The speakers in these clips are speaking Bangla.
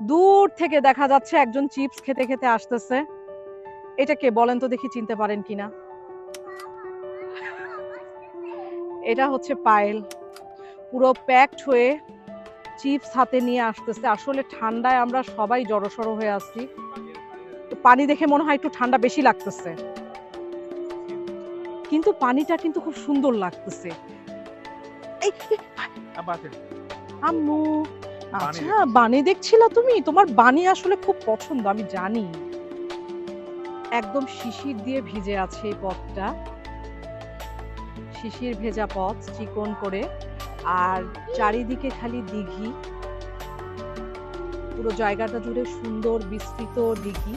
দূর থেকে দেখা যাচ্ছে একজন চিপস খেতে খেতে আসতেছে। এটা কে বলেন তো দেখি চিনতে পারেন কিনা। এটা হচ্ছে পায়েল। পুরো প্যাকড হয়ে চিপস হাতে নিয়ে আসতেছে। আসলে ঠান্ডায় আমরা সবাই জড়সড় হয়ে আসছি পানি দেখে মনে হয় একটু ঠান্ডা বেশি লাগতেছে। কিন্তু পানিটা কিন্তু খুব সুন্দর লাগতেছে। আম্মু। আচ্ছা বানি দেখছিলা তুমি? তোমার বানি আসলে খুব পছন্দ আমি জানি। একদম শিশির দিয়ে ভিজে আছে এই পথটা। শিশির ভেজা পথ চিকন করে। আর চারিদিকে খালি দিঘি। পুরো জায়গাটা জুড়ে সুন্দর বিস্তৃত দিঘি।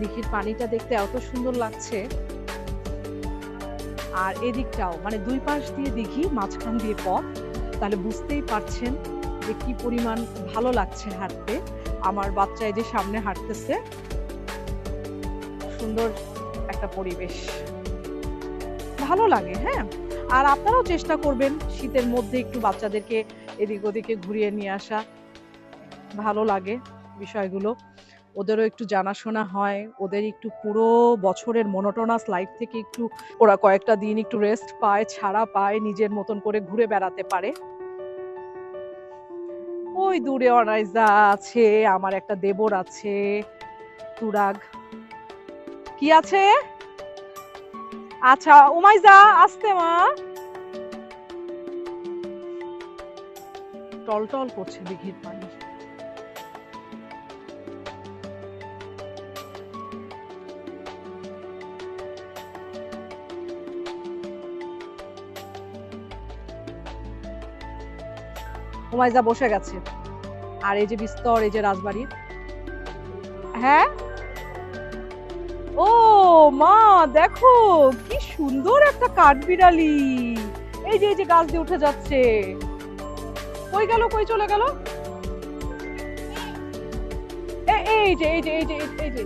দিঘির পানিটা দেখতে এত সুন্দর লাগছে। আর এদিকটাও মানে দুই পাশ দিয়ে দিঘি মাঝখান দিয়ে পথ। তাহলে বুঝতেই পারছেন যে কি পরিমাণ ভালো লাগছে হাঁটতে। আমার বাচ্চা যে সামনে হাঁটতেছে। সুন্দর একটা পরিবেশ। ভালো লাগে হ্যাঁ? আর আপনারাও চেষ্টা করবেন শীতের মধ্যে একটু বাচ্চাদেরকে এদিক ওদিকে ঘুরিয়ে নিয়ে আসা। ভালো লাগে বিষয়গুলো। ওদেরও একটু জানাশোনা হয়। ওদের একটু পুরো বছরের মনোটোনাস লাইফ থেকে একটু ওরা কয়েকটা দিন একটু রেস্ট পায়, ছাড়া পায়, নিজের মতন করে ঘুরে বেড়াতে পারে। ওই দূরে অনাইজা আছে, আমার একটা দেবর আছে। তুরাগ। কি আছে? আচ্ছা উমাইজা, আসতে মা। টলটল করছে দিঘির পানি। উমাইজা বসে গেছে। আর এই যে বিস্তর, এই যে রাজবাড়ির হ্যাঁ? ও মা, দেখো, কি সুন্দর একটা কাঠবিড়ালি। এই যে এই যে গাছ দিয়ে উঠে যাচ্ছে। কই গেল, কই চলে গেল? এই যে এই যে এই যে এই যে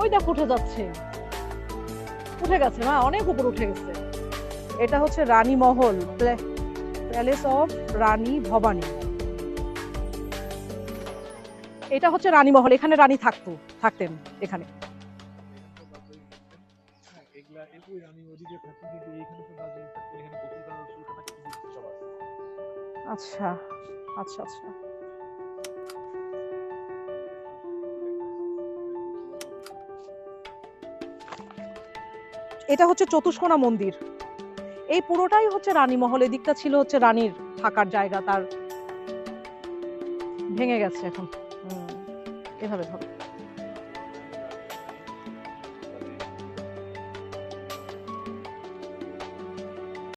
ওই দেখো, উঠে যাচ্ছে। উঠে গেছে, মা, অনেক উপর উঠে গেছে। এটা হচ্ছে রানী মহল প্যালেস অফ রানী ভবানী। এটা হচ্ছে রানী মহল এখানে রানী থাকতো, থাকতেন এখানে। আচ্ছা আচ্ছা আচ্ছা। এটা হচ্ছে চতুষ্কোণা মন্দির। এই পুরোটাই হচ্ছে রানী মহল এদিকটা ছিল হচ্ছে রানীর থাকার জায়গা, তার ভেঙে গেছে এখন। うん。え、食べた？